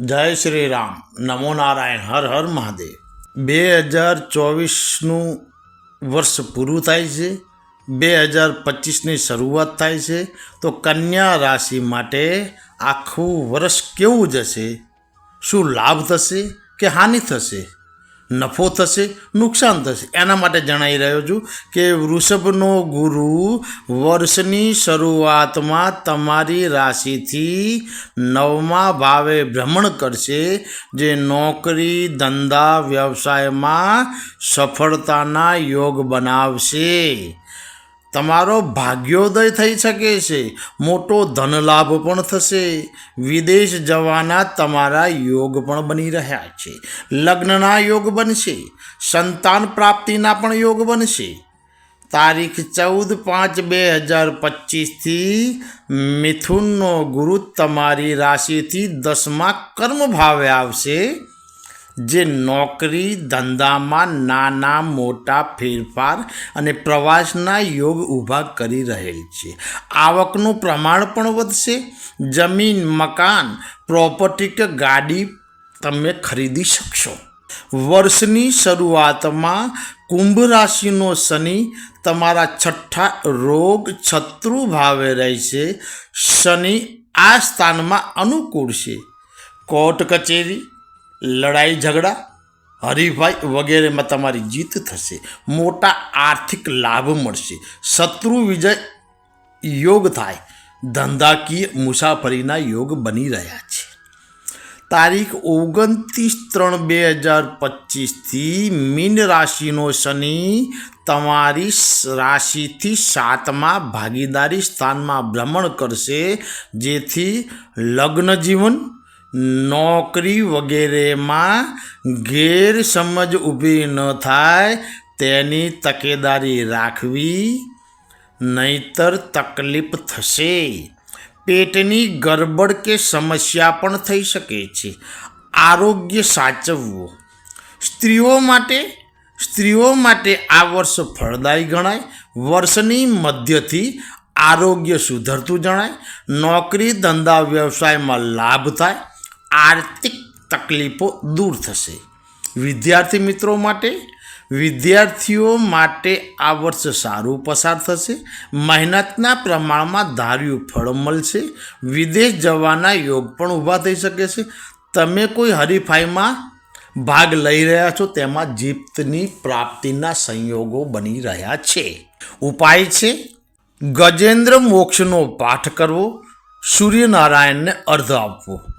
જય શ્રી રામ નમો નારાયણ. હર હર મહાદેવ. બે હજાર ચોવીસનું વર્ષ પૂરું થાય છે. બે હજાર પચીસની શરૂઆત થાય છે. તો કન્યા રાશિ માટે આખું વર્ષ કેવું જશે? શું લાભ થશે કે હાનિ થશે? નફો થશે, નુકસાન થશે. એના માટે જણાવી રહ્યો છું કે વૃષભનો ગુરુ વર્ષની શરૂઆતમાં તમારી રાશિથી નવમા ભાવે ભ્રમણ કરશે, જે નોકરી, ધંધા, વ્યવસાયમાં સફળતાના યોગ બનાવશે. તમારો ભાગ્યોદય થઈ શકે છે. મોટો ધનલાભ પણ થશે. વિદેશ જવાના તમારા યોગ પણ બની રહ્યા છે. લગ્નના યોગ બનશે. સંતાન પ્રાપ્તિના પણ યોગ બનશે. તારીખ ચૌદ પાંચ બે હજાર પચીસથી મિથુનનો ગુરુ તમારી રાશિથી દસમા કર્મ ભાવે આવશે. જે નોકરી ધંધામાં નાના મોટા ફેરફાર અને પ્રવાસના યોગ ઊભા કરી રહેલ છે. આવકનું પ્રમાણ પણ વધશે. જમીન, મકાન, પ્રોપર્ટી કે ગાડી તમે ખરીદી શકશો. વર્ષની શરૂઆતમાં કુંભ રાશિનો શનિ તમારા છઠ્ઠા રોગ છત્રુ ભાવે રહેશે. શનિ આ સ્થાનમાં અનુકૂળ છે. કોર્ટ કચેરી લડાઈ ઝઘડા, હરીફાઈ વગેરેમાં તમારી જીત થશે. મોટા આર્થિક લાભ મળશે. શત્રુ વિજય યોગ થાય. ધંધાકીય મુસાફરીના યોગ બની રહ્યા છે. તારીખ ઓગણત્રીસ ત્રણ બે હજાર પચીસથી મીન રાશિનો શનિ તમારી રાશિથી સાતમા ભાગીદારી સ્થાનમાં ભ્રમણ કરશે, જેથી લગ્ન જીવન નોકરી વગેરેમાં ગેરસમજ ઊભી ન થાય, તેની તકેદારી રાખવી નહીતર તકલીફ થશે. પેટની ગરબડ કે સમસ્યા પણ થઈ શકે છે. આરોગ્ય સાચવવું. સ્ત્રીઓ માટે સ્ત્રીઓ માટે આ વર્ષ ફળદાયી ગણાય. વર્ષની મધ્યથી આરોગ્ય સુધરતું જણાય. નોકરી, ધંધા, વ્યવસાયમાં લાભ થાય. આર્થિક તકલીફો દૂર થશે. વિદ્યાર્થી મિત્રો માટે, વિદ્યાર્થીઓ માટે આ વર્ષ સારું પસાર થશે. મહેનતના પ્રમાણમાં ધાર્યું ફળ મળશે. વિદેશ જવાના યોગ પણ ઊભા થઈ શકે છે. તમે કોઈ હરીફાઈમાં ભાગ લઈ રહ્યા છો, તેમાં જીતની પ્રાપ્તિના સંયોગો બની રહ્યા છે. ઉપાય છે, ગજેન્દ્ર મોક્ષનો પાઠ કરવો, સૂર્યનારાયણને અર્ધ આપવો.